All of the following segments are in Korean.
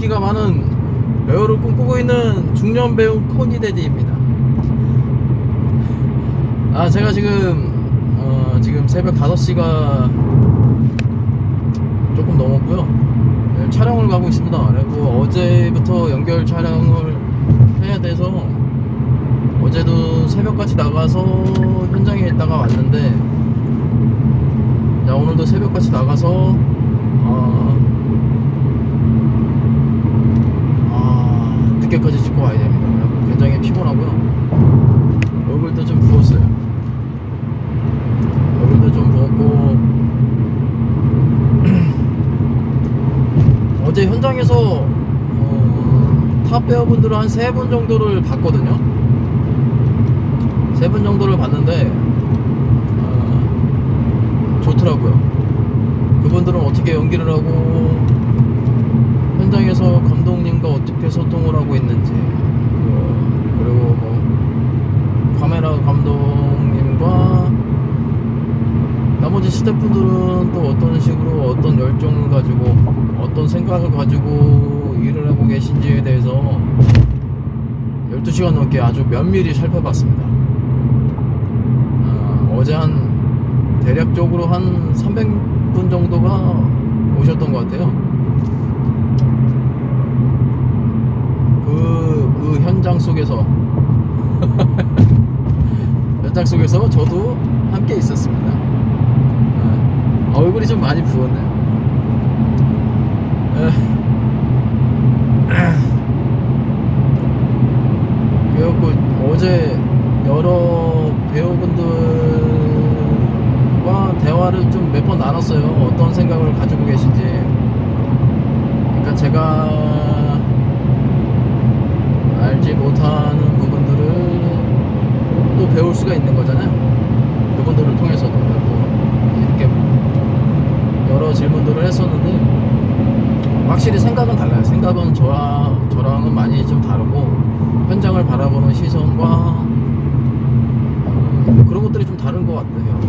인기가 많은 배우를 꿈꾸고 있는 중년 배우 코니데디입니다. 아 제가 지금 어, 지금 새벽 5시가 조금 넘었고요. 네, 촬영을 가고 있습니다. 그리고 어제부터 연결 촬영을 해야 돼서 어제도 새벽같이 나가서 현장에 있다가 왔는데 자 오늘도 새벽같이 나가서 어, 아, 늦게까지 찍고 와야 됩니다. 굉장히 피곤하고요. 얼굴도 좀 부었어요. 얼굴도 좀 부었고 어제 현장에서 어, 탑 배우분들을 한 세 분 정도를 봤거든요. 세 분 정도를 봤는데 어, 좋더라고요. 그분들은 어떻게 연기를 하고 현장에서 감독님과 어떻게 소통을 하고 있는지 뭐, 그리고 뭐 카메라 감독님과 나머지 스태프분들은 또 어떤 식으로 어떤 열정을 가지고 어떤 생각을 가지고 일을 하고 계신지에 대해서 12시간 넘게 아주 면밀히 살펴봤습니다. 어, 어제 한 대략적으로 한 300분 정도가 오셨던 것 같아요. 그, 그 현장 속에서 현장 속에서 저도 함께 있었습니다. 어, 얼굴이 좀 많이 부었네. 그래갖고 어제 여러 배우분들과 대화를 좀 몇 번 나눴어요. 어떤 생각을 가지고 계신지. 그러니까 제가 알지 못하는 부분들을 또 배울 수가 있는 거잖아요. 그분들을 통해서도 그리고 이렇게 여러 질문들을 했었는데 확실히 생각은 달라요. 생각은 저와 저랑은 많이 좀 다르고 현장을 바라보는 시선과 어, 그런 것들이 좀 다른 것 같아요.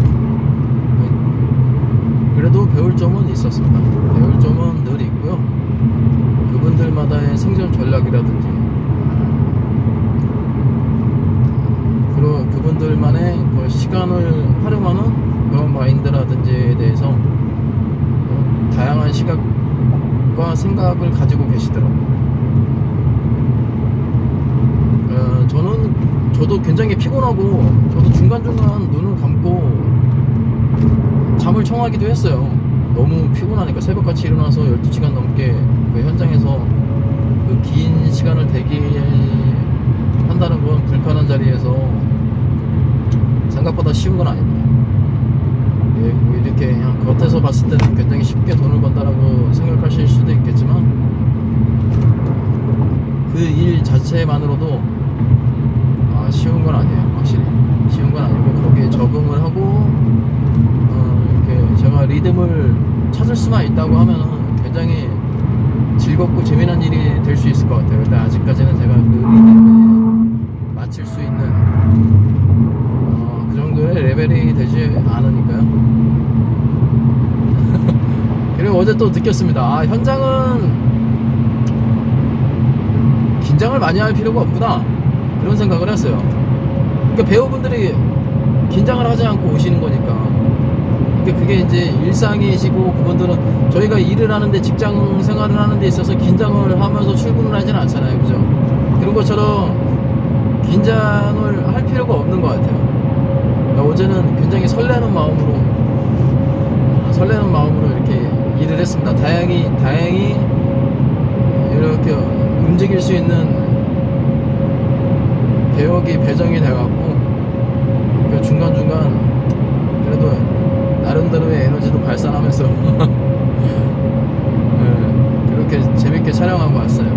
그래도 배울 점은 있었습니다. 배울 점은 늘 있고요. 그분들마다의 생존 전략이라든지 그런 그분들만의 그 시간을 활용하는 그런 마인드라든지에 대해서 어, 다양한 시각과 생각을 가지고 계시더라고요. 어, 저는 저도 굉장히 피곤하고 저도 중간중간 눈을 감고 잠을 청하기도 했어요. 너무 피곤하니까 새벽같이 일어나서 12시간 넘게 그 현장에서 그 긴 시간을 대기한다는 건 자리에서 생각보다 쉬운 건 아닙니다. 예, 뭐 이렇게 그냥 겉에서 봤을 때는 굉장히 쉽게 돈을 번다라고 생각하실 수도 있겠지만 그 일 자체만으로도 아, 쉬운 건 아니에요, 확실히. 쉬운 건 아니고 거기에 적응을 하고 어, 이렇게 제가 리듬을 찾을 수만 있다고 하면은 굉장히 즐겁고 재미난 일이 될 수 있을 것 같아요. 근데 아직까지는 제가 그 리듬에 맞출 수 있는 레벨이 되지 않으니까요. 그리고 어제 또 느꼈습니다. 아, 현장은 긴장을 많이 할 필요가 없구나. 그런 생각을 했어요. 그러니까 배우분들이 긴장을 하지 않고 오시는 거니까. 그러니까 그게 이제 일상이시고 그분들은 저희가 일을 하는데 직장 생활을 하는 데 있어서 긴장을 하면서 출근을 하지는 않잖아요. 그죠? 그런 것처럼 긴장을 할 필요가 없는 것 같아요. 그러니까 어제는 굉장히 설레는 마음으로 아, 설레는 마음으로 이렇게 일을 했습니다. 다행히 다행히 이렇게 움직일 수 있는 배역이 배정이 돼갖고 그 중간 중간 그래도 나름대로의 에너지도 발산하면서 네, 그렇게 재밌게 촬영하고 왔어요.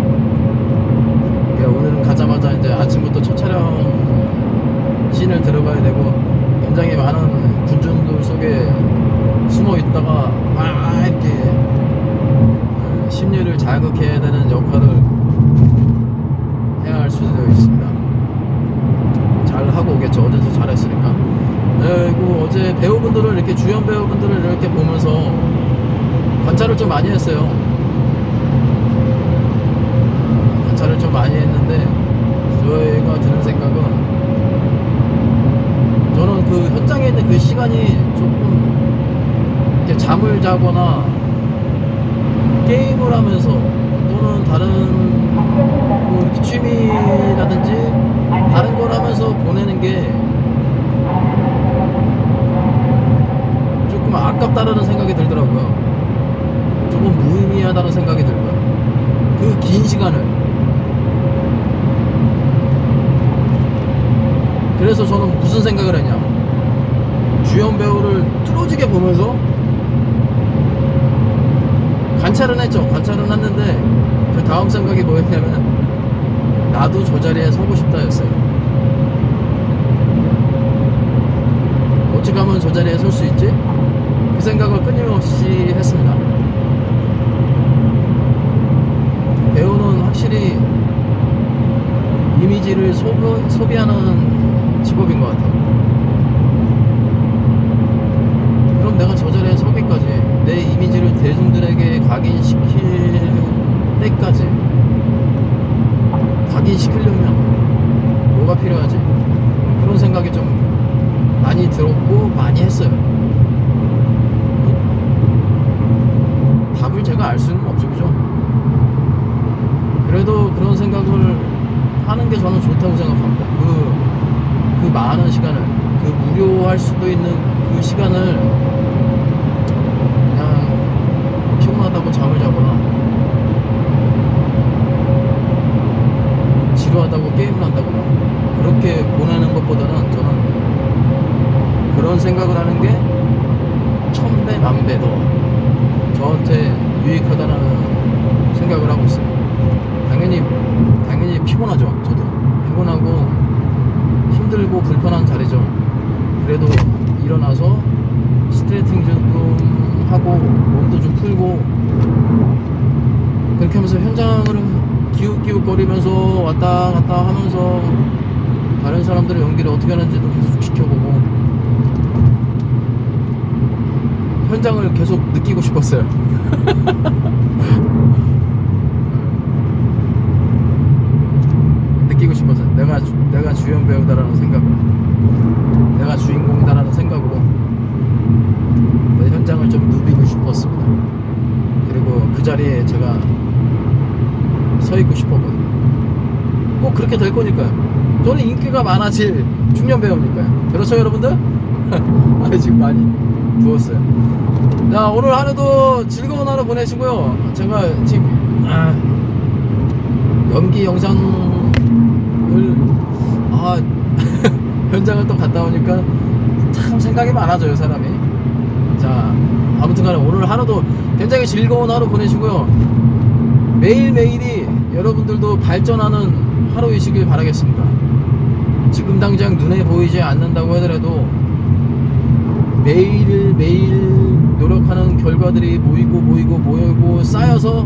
그러니까 오늘은 가자마자 이제 아침부터 첫 촬영 씬을 들어가야 되고 굉장히 많은 군중들 속에 숨어 있다가 막 이렇게 어, 심리를 자극해야 되는 역할을 해야 할 수도 있습니다. 잘 하고 오겠죠. 어제도 잘했으니까. 네, 그리고 어제 배우분들을 이렇게 주연 배우분들을 이렇게 보면서 관찰을 좀 많이 했어요. 말을 좀 많이 했는데 저희가 드는 생각은 저는 그 현장에 있는 그 시간이 조금 이렇게 잠을 자거나 게임을 하면서 또는 다른 뭐 이렇게 취미라든지 다른 걸 하면서 보내는 게 조금 아깝다라는 생각이 들더라고요. 조금 무의미하다는 생각이 들고요. 그 긴 시간을. 그래서 저는 무슨 생각을 했냐. 주연 배우를 뚫어지게 보면서 관찰은 했죠. 관찰은 했는데 그 다음 생각이 뭐였냐면 나도 저 자리에 서고 싶다였어요. 어떻게 하면 저 자리에 설 수 있지? 그 생각을 끊임없이 했습니다. 배우는 확실히 이미지를 소비, 소비하는 직업인 것 같아요. 그럼 내가 저 자리에 서기까지 내 이미지를 대중들에게 각인시킬 때까지 각인시키려면 뭐가 필요하지? 그런 생각이 좀 많이 들었고 많이 했어요. 답을 제가 알 수는 없죠, 그죠? 그래도 그런 생각을 하는 게 저는 좋다고 생각합니다. 그, 그 많은 시간을, 그 무료할 수도 있는 그 시간을 그냥 피곤하다고 잠을 자거나 지루하다고 게임을 한다거나 그렇게 보내는 것보다는 저는 그런 생각을 하는 게 천배 만배 더 저한테 유익하다는 생각을 하고 있어요. 당연히 당연히 피곤하죠. 저도 피곤하고 힘들고 불편한 자리죠. 그래도 일어나서 스트레칭 좀 하고 몸도 좀 풀고 그렇게 하면서 현장을 기웃기웃거리면서 왔다 갔다 하면서 다른 사람들의 연기를 어떻게 하는지도 계속 지켜보고 현장을 계속 느끼고 싶었어요. 느끼고 싶었어요. 내가 주- 내가 주연 배우다라는 생각을, 내가 주인공이다라는 생각으로 내 현장을 좀 누비고 싶었습니다. 그리고 그 자리에 제가 서 있고 싶었거든요. 꼭 그렇게 될 거니까요. 저는 인기가 많아질 중년 배우니까요. 그렇죠, 여러분들? 아, 지금 많이 부었어요. 자, 오늘 하루도 즐거운 하루 보내시고요. 제가 지금, 아, 연기 영상을, 아, 현장을 또 갔다 오니까 참 생각이 많아져요, 사람이. 자, 아무튼 간에 오늘 하루도 굉장히 즐거운 하루 보내시고요. 매일매일이 여러분들도 발전하는 하루이시길 바라겠습니다. 지금 당장 눈에 보이지 않는다고 하더라도 매일매일 노력하는 결과들이 모이고 모이고 모이고 쌓여서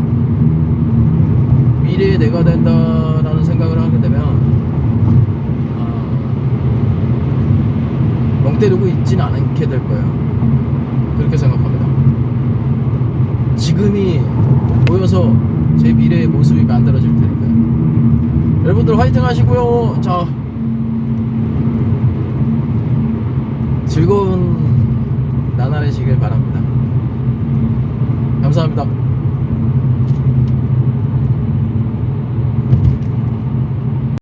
미래의 내가 된다라는 생각을 하게 되면 아, 멍 때리고 있진 않게 될 거예요. 그렇게 생각합니다. 지금이 모여서 제 미래의 모습이 만들어질 테니까요. 여러분들 화이팅 하시고요. 자, 즐거운 나날이시길 바랍니다. 감사합니다.